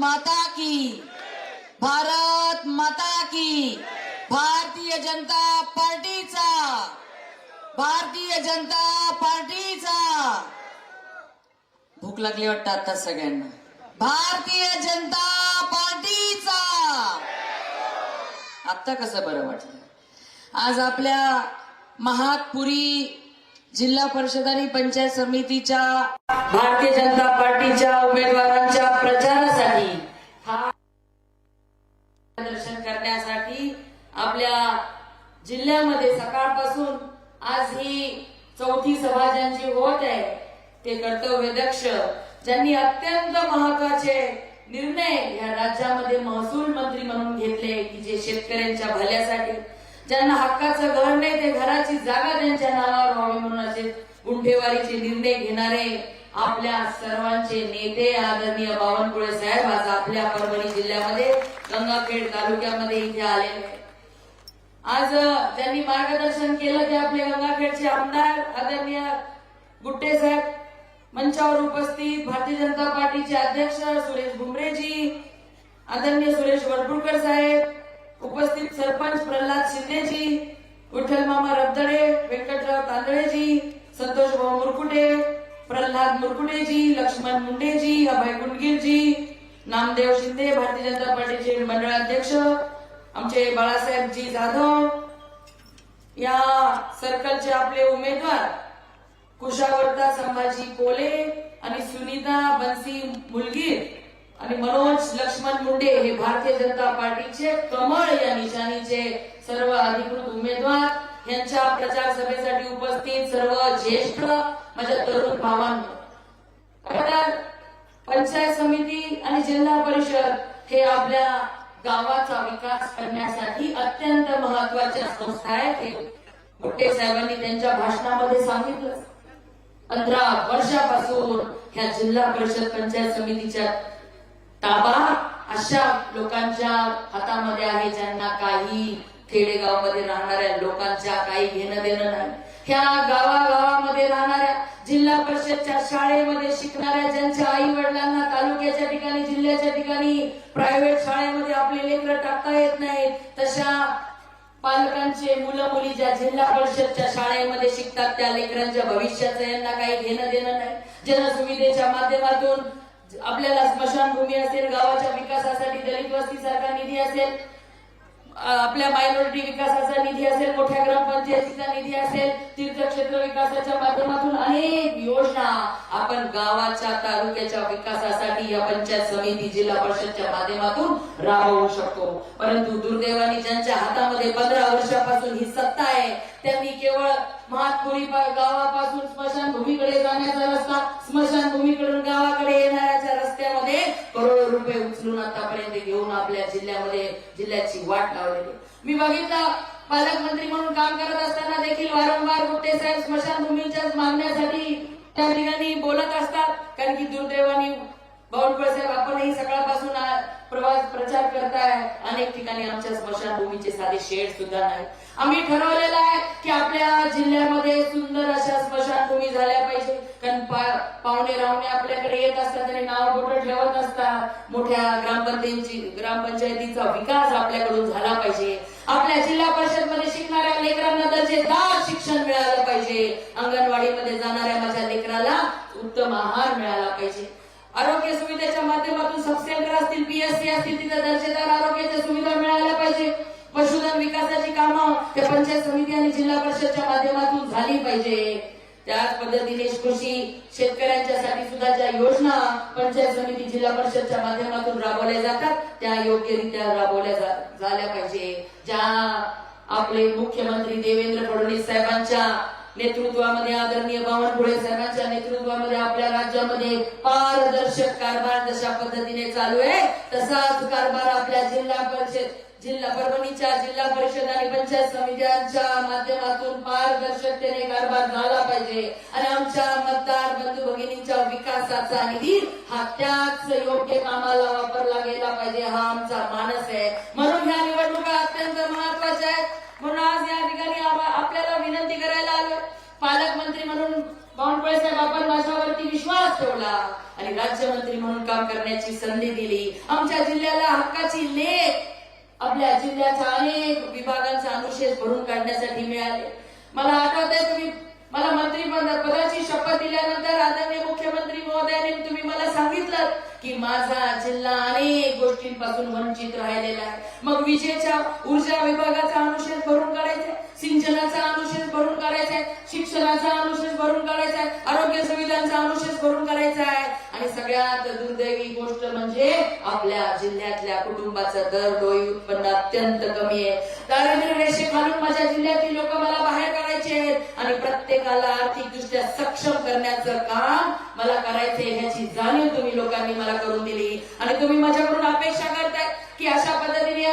माता की। भारत माता की। भारतीय जनता पार्टीचा। भारतीय जनता पार्टीचा। भूक लागली वाटतं आता सगळ्यांना. भारतीय जनता पार्टीचा. आता कसं बरं वाटलं? आज आपल्या महातपुरी जिल्हा परिषद आणि पंचायत समितीच्या भारतीय जनता पार्टीच्या उमेदवारांच्या प्रचारासाठी हा दर्शन करण्यासाठी आपल्या जिल्ह्यामध्ये सकाळपासून आज ही चौथी सभा ज्यांची होत आहे ते कर्तव्यदक्ष ज्यांनी अत्यंत महत्त्वाचे निर्णय या राज्यामध्ये महसूल मंत्री म्हणून घेतले की जे शेतकऱ्यांच्या भल्यासाठी ज्यांना हक्काचं घर नाही ते घराची जागा त्यांच्या नावावर व्हावी म्हणून असे गुंठेवारीचे निर्णय घेणारे आपल्या सर्वांचे नेते आदरणीय बावनकुळे साहेब आज आपल्या परभणी जिल्ह्यामध्ये गंगाखेड तालुक्यामध्ये इथे आले आज ज्यांनी मार्गदर्शन केलं ते आपले गंगाखेडचे आमदार आदरणीय गुट्टे साहेब मंचावर उपस्थित भारतीय जनता पार्टीचे अध्यक्ष सुरेश भुमरेजी आदरणीय सुरेश वडपुडकर साहेब उपस्थित सरपंच प्रल्हाद शिंदेजी विठ्ठल मामा रबदडे व्यंकटराव तांदळेजी संतोष भाऊ मुरकुटे प्रल्हाद मुरकुटेजी लक्ष्मण मुंडेजी अभय गुंडगीरजी नामदेव शिंदे भारतीय जनता पार्टीचे मंडळाध्यक्ष आमचे बाळासाहेबजी जाधव या सर्कलचे आपले उमेदवार कुशावर्ता संभाजी कोले आणि सुनीता बन्सी मुलगीर. आणि मनोज लक्ष्मण मुंडे हे भारतीय जनता पार्टीचे कमळ या निशाणीचे सर्व अधिकृत उमेदवार. यांच्या प्रचार सभेसाठी उपस्थित सर्व ज्येष्ठ माझ्या तरुण भावांना. पंचायत समिती आणि जिल्हा परिषद हे आपल्या गावाचा विकास करण्यासाठी अत्यंत महत्त्वाच्या संस्था आहेत हे गुट्टे साहेबांनी त्यांच्या भाषणामध्ये सांगितलं. पंधरा वर्षापासून ह्या जिल्हा परिषद पंचायत समितीच्या ताबा अशा लोकांच्या हातामध्ये आहे ज्यांना काही खेडेगावमध्ये राहणाऱ्या लोकांच्या काही घेणं देणं नाही. ह्या गावागावामध्ये राहणाऱ्या जिल्हा परिषदच्या शाळेमध्ये शिकणाऱ्या ज्यांच्या आई वडिलांना तालुक्याच्या ठिकाणी जिल्ह्याच्या ठिकाणी प्रायव्हेट शाळेमध्ये आपले लेकर टाकता येत नाहीत तशा पालकांचे मुलं मुली ज्या जिल्हा परिषदच्या शाळेमध्ये शिकतात त्या लेकरांच्या भविष्याचं यांना काही घेणं देणं नाही. जनसुविधेच्या माध्यमातून आपल्याला स्मशानभूमी असेल गावाच्या विकासासाठी दलित वस्तीसारखा निधी असेल आपल्या मायनॉरिटी विकासाचा निधी असेल मोठ्या ग्रामपंचायतीचा निधी असेल तीर्थक्षेत्र विकासाच्या माध्यमातून अनेक योजना आपण गावाच्या तालुक्याच्या विकासासाठी या पंचायत समिती जिल्हा परिषदच्या माध्यमातून राबवू शकतो. परंतु दुर्दैवाने ज्यांच्या हातामध्ये पंधरा वर्षापासून ही सत्ता आहे त्यांनी केवळ महातपुरी गावापासून स्मशानभूमीकडे जाण्याचा जिल्ह्याची वाट लावलेली. मी बघितलं पालकमंत्री म्हणून काम करत असताना देखील वारंवार गुट्टे साहेब स्मशानभूमीच्या मागण्यासाठी त्या ठिकाणी बोलत असतात. कारण की दुर्दैवाने बावनकुळे साहेब आपणही सकाळपासून प्रवास प्रचार करताय. अनेक ठिकाणी आमच्या स्मशानभूमीचे साधे शेड सुद्धा नाही आम्ही ठरवलेलं आहे की आपल्या जिल्ह्यामध्ये सुंदर अशा स्मशानभूमी झाल्या पाहिजे. कारण पाहुणे राहुणे आपल्याकडे येत असतात आणि नाव बोट ठेवत असतात. मोठ्या ग्रामपंचायतीची ग्रामपंचायतीचा विकास आपल्याकडून झाला पाहिजे. आपल्या जिल्हा परिषदमध्ये शिकणाऱ्या लेकरांना दर्जेदार शिक्षण मिळालं पाहिजे अंगणवाडीमध्ये जाणाऱ्या माझ्या लेकराला उत्तम आहार मिळाला पाहिजे आरोग्य सुविधेच्या माध्यमातून सब सेंटर असतील पीएससी असतील तिथे दर्जेदार आरोग्याच्या सुविधा मिळाल्या पाहिजे. पशुधन विकासाची कामं त्या पंचायत समिती आणि जिल्हा परिषदच्या माध्यमातून झाली पाहिजे. त्याच पद्धतीने कृषी शेतकऱ्यांच्यासाठी सुद्धा ज्या योजना पंचायत समिती जिल्हा परिषदच्या माध्यमातून राबवल्या जातात त्या योग्यरित्या राबवल्या झाल्या पाहिजे. ज्या आपले मुख्यमंत्री देवेंद्र फडणवीस साहेबांच्या नेतृत्वामध्ये आदरणीय बावनकुळे सरांच्या नेतृत्वामध्ये आपल्या राज्यामध्ये पारदर्शक कारभार जशा पद्धतीने चालू आहे तसाच कारभार आपल्या जिल्हा परिषद जिल्हा परभणीच्या जिल्हा परिषद आणि पंचायत समित्यांच्या माध्यमातून पारदर्शकतेने कारभार झाला पाहिजे. आणि आमच्या मतदार बंधू भगिनींच्या विकासाचा निधी हा त्याच योग्य कामाला वापरला गेला पाहिजे हा आमचा मानस आहे म्हणून ह्या निवडणुका अत्यंत महत्त्वाच्या आहेत म्हणून आज या ठिकाणी आम्हा- आपल्याला विनंती करायला आलो पालकमंत्री म्हणून बावनकुळे साहेब आपण माझ्यावरती विश्वास ठेवला आणि राज्यमंत्री म्हणून काम करण्याची संधी दिली. आमच्या जिल्ह्याला हक्काची लेख आपल्या जिल्ह्याच्या अनेक विभागांचा अनुशेष भरून काढण्यासाठी मिळाले. मला आठवत आहे तुम्ही मला मंत्री पदाची शपथ दिल्यानंतर आदरणीय मुख्यमंत्री महोदयाने तुम्ही मला सांगितलं की माझा जिल्हा अनेक गोष्टींपासून वंचित राहिलेला आहे. मग विजेच्या ऊर्जा विभागाचा अनुशेष भरून काढायचा सिंचनाचा अनुशेष भरून काढायचा शिक्षणाचा अनुशेष भरून काढायचा आरोग्य सुविधांचा अनुशेष भरून काढायचा आणि सगळ्यात दुर्दैवी गोष्ट म्हणजे आपल्या जिल्ह्यातल्या कुटुंबाचं दरडोई उत्पन्न अत्यंत कमी आहे. दारिद्र्य रेषे खालून माझ्या जिल्ह्यातील लोक मला बाहेर काढायचे आहेत आणि प्रत्येकाला आर्थिकदृष्ट्या सक्षम करण्याचं काम मला करायचंय ह्याची जाणीव तुम्ही लोकांनी मला करून दिली. आणि तुम्ही माझ्याकडून अपेक्षा करताय की अशा पद्धतीने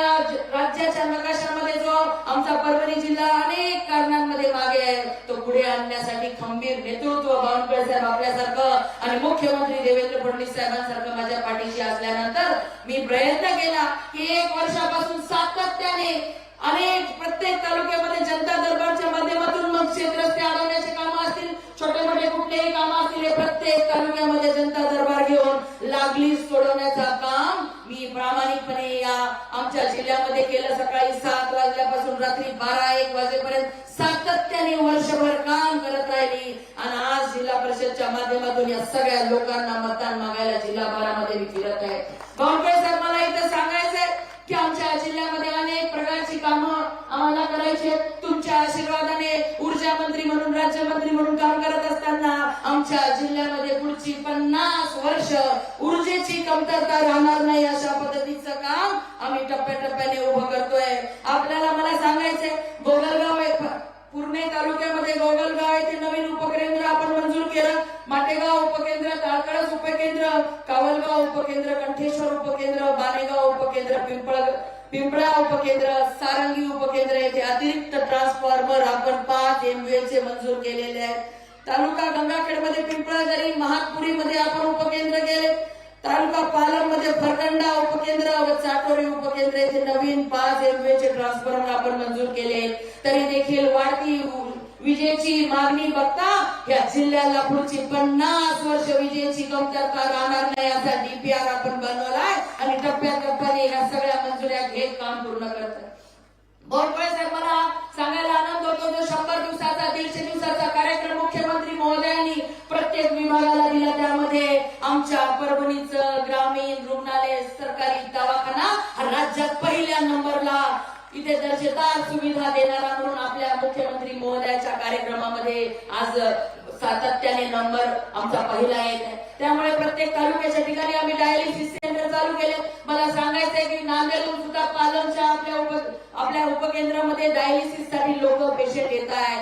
खंबीर नेतृत्व बावनकुळे साहेब आपल्यासारखं आणि मुख्यमंत्री देवेंद्र फडणवीस साहेबांसारखं माझ्या पाठीशी असल्यानंतर मी प्रयत्न केला की एक वर्षापासून सातत्याने अनेक प्रत्येक तालुक्यामध्ये जनता दरबारच्या माध्यमातून मग शेतरस्ते अडवण्याचे कामं असतील छोटे मोठे कुठलेही कामं असतील प्रत्येक तालुक्यामध्ये जनता दरबार घेऊन लागली सोडवण्याचं काम मी प्रामाणिकपणे या आमच्या जिल्ह्यामध्ये केलं सकाळी सात वाजल्यापासून रात्री बारा एक वाजेपर्यंत सातत्याने वर्षभर काम करत राहिली आणि आज जिल्हा परिषदच्या माध्यमातून या सगळ्या लोकांना मतदान मागायला जिल्हा भरामध्ये मी फिरत आहे बावनकुळे साहेब मला इथं सांगायचंय की आमच्या जिल्ह्यामध्ये अनेक प्रकारची कामं आम्हाला करायचे तुमच्या आशीर्वादाने ऊर्जा मंत्री म्हणून राज्यमंत्री म्हणून काम करत असताना आमच्या जिल्ह्यामध्ये पुढची पन्नास वर्ष ऊर्जेची कमतरता राहणार नाही अशा पद्धतीचं काम आम्ही टप्प्याटप्प्याने उभं करतोय. आपल्याला मला सांगायचंय गोगलगाव एक पुणे तालुक्यामध्ये गोगलगाव येथे नवीन उपकेंद्र आपण मंजूर केलं. माटेगाव उपकेंद्र ताळकळस उपकेंद्र कावलगाव उपकेंद्र कंठेश्वर उपकेंद्र बानेगाव उपकेंद्र पिंपळ पिंपळा उपकेंद्र सारंगी उपकेंद्र येथे अतिरिक्त ट्रान्सफॉर्मर आपण पाच एमव्हीए चे मंजूर केलेले आहेत. तालुका गंगाखेडमध्ये महातपुरी मध्ये आपण उपकेंद्र केले तालुका पालममध्ये फरकंडा उपकेंद्र व चाटोरी उपकेंद्र येथे नवीन पाच एमव्हीए चे ट्रान्सफॉर्मर आपण मंजूर केले तरी देखील वाढती विजेची मागणी बघता या जिल्ह्याला पुढची पन्नास वर्ष विजेची कमतरता राहणार नाही असा डीपीआर आपण बनवलाय आणि टप्प्याटप्प्याने या सगळ्या मंजुऱ्या घेत काम पूर्ण करत बोरपळे साहेब मला सांगायला आनंद होतो जो शंभर दिवसाचा दीडशे दिवसाचा कार्यक्रम मुख्यमंत्री महोदयांनी प्रत्येक विभागाला दिला. त्यामध्ये आमच्या परभणीचं ग्रामीण रुग्णालय सरकारी दवाखाना राज्यात पहिल्या नंबरला इथे दर्जेदार सुविधा देणारा म्हणून आपल्या मुख्यमंत्री महोदयाच्या कार्यक्रमामध्ये आज सातत्याने नंबर आमचा पहिला येत आहे. त्यामुळे प्रत्येक तालुक्याच्या ठिकाणी आम्ही डायलिसिस सेंटर चालू केले. मला सांगायचंय की नांदेडहून सुद्धा पालनच्या आपल्या उप आपल्या उपकेंद्रामध्ये डायलिसिससाठी लोक पेशंट येत आहे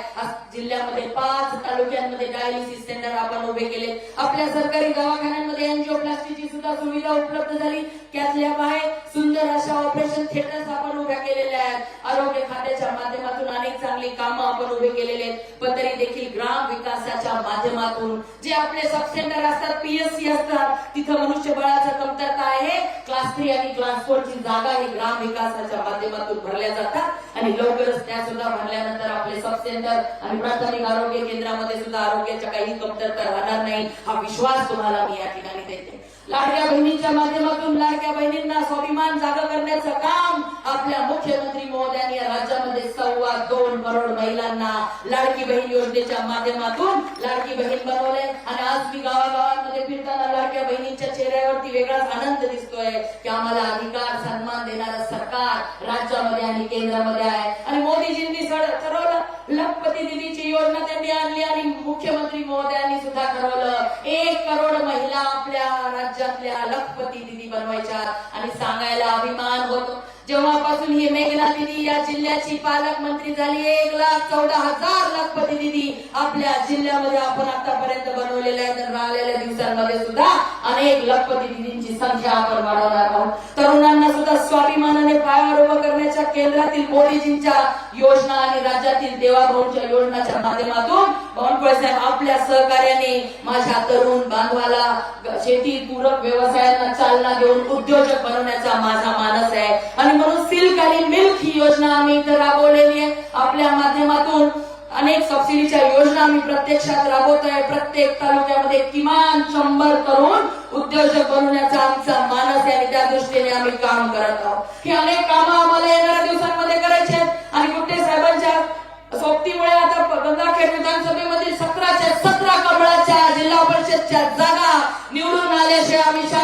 जिल्ह्यामध्ये पाच तालुक्यांमध्ये डायलिसिस सेंटर आपण उभे केले. आपल्या सरकारी दवाखान्यांमध्ये अँजिओप्लास्टीची सुद्धा सुविधा उपलब्ध झाली. त्यातल्या बाहेर सुंदर अशा ऑपरेशन थिएटर्स आपण उभ्या केलेल्या आहेत. आरोग्य खात्याच्या माध्यमातून अनेक चांगली कामं आपण उभे केलेले आहेत. पण तरी देखील ग्राम विकासाच्या माध्यमातून जे आपले सब सेंटर असतात पीएससी असतात. तिथं मनुष्यबळाचा कमतरता आहे. क्लास थ्री आणि क्लास फोर ची जागा ही ग्राम विकासाच्या माध्यमातून भरल्या जातात. आणि लवकरच त्या सुद्धा भरल्यानंतर आपले सब सेंटर आणि प्राथमिक आरोग्य केंद्रामध्ये सुद्धा आरोग्याच्या काही कमतरता राहणार नाही हा विश्वास तुम्हाला मी या ठिकाणी देते. लाडक्या बहिणींच्या माध्यमातून लाडक्या बहिणींना स्वाभिमान जागा करण्याचं काम आपल्या मुख्यमंत्री महोदयांनी या राज्यामध्ये सव्वा दोन करोड महिलांना लाडकी बहीण योजनेच्या माध्यमातून लाडकी बहीण बनवले. आणि आज मी गावागावांमध्ये फिरताना लाडक्या बहिणींच्या चेहऱ्यावरती वेगळाच आनंद दिसतोय की आम्हाला अधिकार सन्मान देणारं सरकार राज्यामध्ये आणि केंद्रामध्ये आहे. आणि मोदीजींनी ठरवलं लखपती दिदीची योजना त्यांनी आणली आणि मुख्यमंत्री महोदयांनी सुद्धा ठरवलं एक करोड महिला आपल्या राज्यातल्या लखपती दिदी बनवायच्या. आणि सांगायला अभिमान होतो. जेव्हापासून ही मेघना दिदी या जिल्ह्याची पालकमंत्री झाली एक लाख चौदा हजार लखपती दिदी आपल्या जिल्ह्यामध्ये आपण आतापर्यंत बनवलेल्या तर राहिलेल्या दिवसांमध्ये सुद्धा अनेक लखपती दिदींची संख्या आपण वाढवणार आहोत. तरुणांना सुद्धा स्वाभिमानाने पायावर उभं करण्याच्या केंद्रातील मोदीजींच्या योजना आणि राज्यातील देवाभाऊंच्या योजनाच्या माध्यमातून आपल्या सहकार्याने माझ्या तरुण बांधवाला शेती पूरक व्यवसायांना चालना देऊन उद्योजक बनवण्याचा माझा मानस आहे. आणि म्हणून सिल्क आणि मिल्क ही योजना आम्ही इथं राबवलेली आहे. आपल्या माध्यमातून अनेक सबसिडीच्या योजना आम्ही प्रत्यक्षात राबवतोय. प्रत्येक तालुक्यामध्ये किमान शंभर तरुण उद्योजक बनवण्याचा आमचा मानस आहे आणि त्या दृष्टीने आम्ही काम करत आहोत. ही अनेक कामं आम्हाला येणाऱ्या दिवसांमध्ये करायची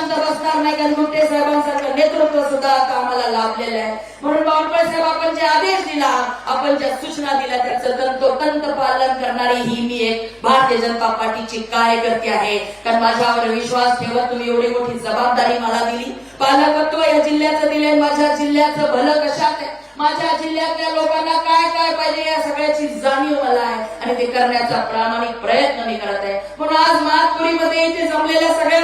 आल्याशिवाय शांत बसणार नाही कारण गुट्टे साहेबांसारखं नेतृत्व सुद्धा आता आम्हाला लाभलेलं आहे. म्हणून बावनकुळे साहेब आपण जे आदेश दिला आपण ज्या सूचना दिल्या त्याचं तंतोतंत पालन करणारी ही मी एक भारतीय जनता पार्टीची कार्यकर्ती आहे. कारण माझ्यावर विश्वास ठेवत तुम्ही एवढी मोठी जबाबदारी मला दिली. पालकत्व या जिल्ह्याचं दिले माझ्या जिल्ह्याचं भलं कशात आहे? माझ्या जिल्ह्यातल्या लोकांना काय काय पाहिजे या सगळ्याची जाणीव मला आहे आणि ते करण्याचा प्रामाणिक प्रयत्न मी करत आहे. म्हणून आज महापुरीमध्ये इथे जमलेल्या सगळ्या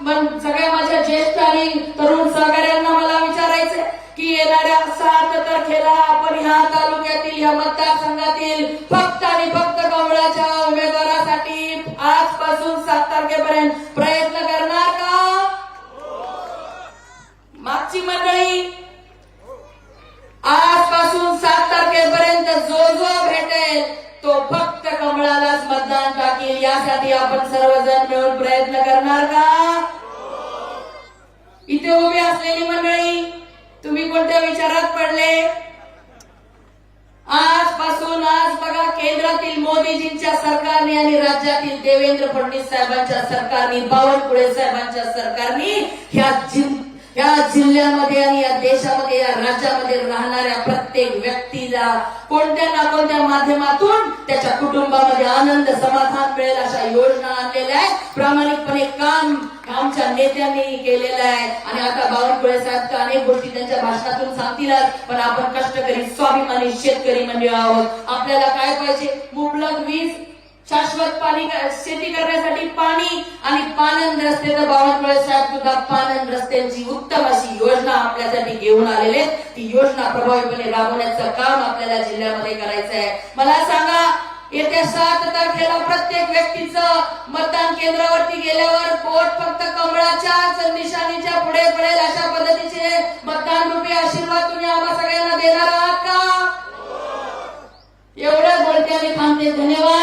मग सगळ्या माझ्या ज्येष्ठ आणि तरुण सहकार्यांना मला विचारायचंय की येणाऱ्या सात तारखेला आपण ह्या तालुक्यातील या मतदारसंघातील फक्त आणि फक्त कमळाच्या उमेदवारासाठी आजपासून सात तारखेपर्यंत प्रयत्न करणार का? मागची मंडळी आजपासून सात तारखेपर्यंत जो जो भेटेल तो फक्त कमळालाच मतदान टाकेल. यासाठी आपण सर्वजण मिळून प्रयत्न करणार का? इथे उभी असलेली मंडळी तुम्ही कोणत्या विचारात पडले? आजपासून आज बघा केंद्रातील मोदीजींच्या सरकारने आणि राज्यातील देवेंद्र फडणवीस साहेबांच्या सरकारने बावनकुळे साहेबांच्या सरकारने ह्या जिल- या जिल्ह्यामध्ये आणि या देशामध्ये या राज्यामध्ये राहणाऱ्या प्रत्येक व्यक्तीला कोणत्या ना कोणत्या माध्यमातून त्याच्या कुटुंबामध्ये आनंद समाधान मिळेल अशा योजना आणलेल्या आहेत. प्रामाणिकपणे काम आमच्या नेत्यांनी केलेलं आहे. आणि आता बावनकुळे साहेब तर अनेक गोष्टी त्यांच्या भाषणातून सांगतीलच पण आपण कष्टकरी स्वाभिमानी शेतकरी म्हणजे आहोत. आपल्याला काय पाहिजे? मुबलक वीज शाश्वत पाणी शेती करण्यासाठी पाणी आणि पानंद रस्ते तर बावनकुळे साहेब सुद्धा पानंद रस्त्यांची उत्तम अशी योजना आपल्यासाठी घेऊन आलेले ती योजना प्रभावीपणे राबवण्याचं काम आपल्याला जिल्ह्यामध्ये करायचं आहे. मला सांगा येत्या सात तारखेला प्रत्येक व्यक्तीचं मतदान केंद्रावरती गेल्यावर पोट फक्त कमळाच्या निशाणीच्या पुढे पडेल अशा पद्धतीचे मतदान रुपये आशीर्वाद तुम्ही आम्हा सगळ्यांना देणार आहात का? एवढ्या बोलते आणि थांबते. धन्यवाद.